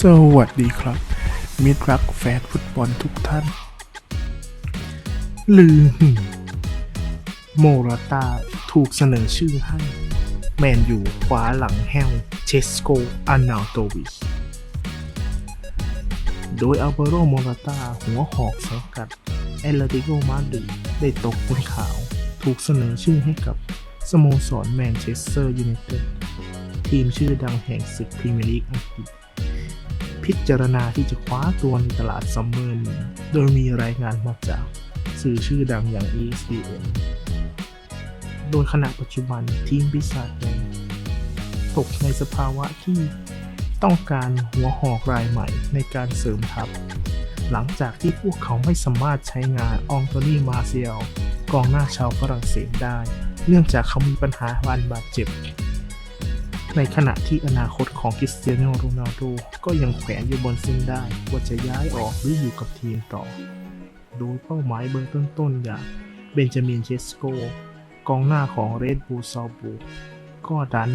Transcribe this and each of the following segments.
สวัสดีครับ มิตรรักแฟนฟุตบอลทุกท่าน ลือโมราตาถูกเสนอชื่อให้ แมนอยู่ขวาหลังแฮวเชสโกอานาโตวิชโดยอัลเบโรโมราตาหัวหอกสังกัดเอลติโกมาดริดได้ตกเป็นข่าว ถูกเสนอชื่อให้กับสโมสรแมนเชสเตอร์ยูไนเต็ดทีมชื่อดังแห่งศึกพรีเมียร์ลีกอังกฤษ พิจารณาที่จะคว้าตัวในตลาดซัมเมอร์นี้โดยมีรายงานมาจากสื่อชื่อดังอย่าง ESPN โดยขณะปัจจุบันทีมปีศาจแดงตกในสภาวะที่ต้องการหัวหอกรายใหม่ในการเสริมทัพ หลังจากที่พวกเขาไม่สามารถใช้งานอองโตนีมาเซียลกองหน้าชาวฝรั่งเศสได้ เนื่องจากเขามีปัญหาวันบาดเจ็บ ในขณะที่อนาคตของคริสเตียโนโรนัลโดก็ยังแขวนอยู่บนเส้นได้ว่าจะย้ายออกหรืออยู่กับทีมต่อ โดยเป้าหมายเบอร์ต้นๆอย่างเบนจามินเชสโกกองหน้าของเรดบูลซาบูก็ดัน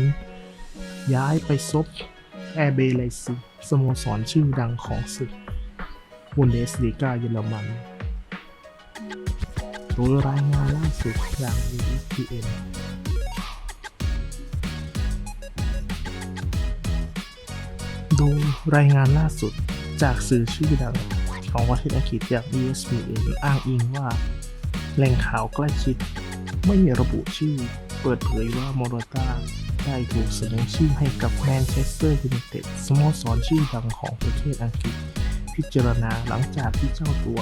ย้ายไปซบแอร์เบไลซิสโมสรชื่อดังของศึกบุนเดสลีกาเยอรมันโดยรายงานล่าสุดอย่าง ESPN โดยรายงานล่าสุดจากสื่อชื่อดังของประเทศอังกฤษอย่าง ESPN อ้างอิงว่า แหล่งข่าวใกล้ชิด ไม่ระบุชื่อ เปิดเผยว่าโมโรตาได้ถูกเสนอชื่อให้กับแมนเชสเตอร์ยูไนเต็ดสโมสรชื่อดังของประเทศอังกฤษ พิจารณาหลังจากที่เจ้าตัว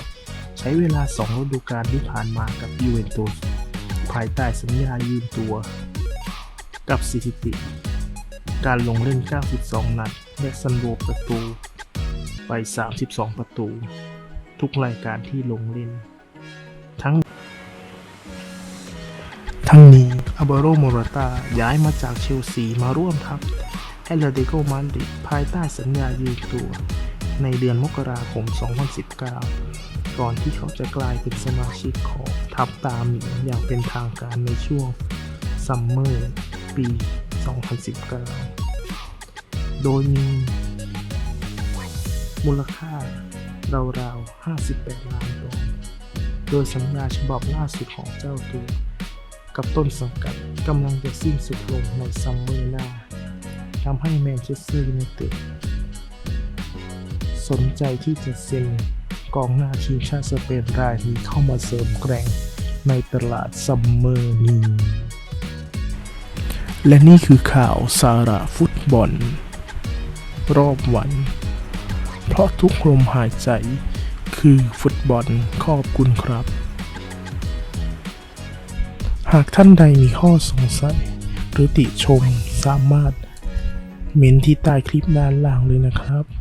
ใช้เวลาสองฤดูกาลที่ผ่านมากับยูเวนตุสภายใต้สัญญายืมตัว กับสถิติ การลงเล่น 92 นัด และซันโบประตูไป 32 ประตู ทุกรายการที่ลงเล่น ทั้ง ทั้งนี้อาบาโรโมราตาย้ายมาจากเชลซีมาร่วมทัพแอตเลติโกมาดริดภายใต้สัญญายืมตัว ในเดือนมกราคม 2019 ก่อนที่เขาจะกลายเป็นสมาชิกของทัพตาหมิงอย่างเป็นทางการในช่วงซัมเมอร์ปี 2019 โดยมี มูลค่าราวๆ 58 ล้านดอลลาร์โดยสัญญาฉบับล่าสุดของเจ้าตัว กับต้นสังกัดกำลังจะสิ้นสุดลงในซัมเมอร์หน้าทำให้แมนเชสเตอร์ยูไนเต็ดสนใจที่จะเซ็นกองหน้าทีมชาติสเปนรายนี้เข้ามาเสริมแกร่งในตลาดซัมเมอร์นี้ และนี่คือข่าวสาระฟุตบอล รอบวัน เพราะทุกลมหายใจคือฟุตบอลขอบคุณครับ หากท่านใดมีข้อสงสัย หรือติชมสามารถเมนที่ใต้คลิปด้านล่างเลยนะครับ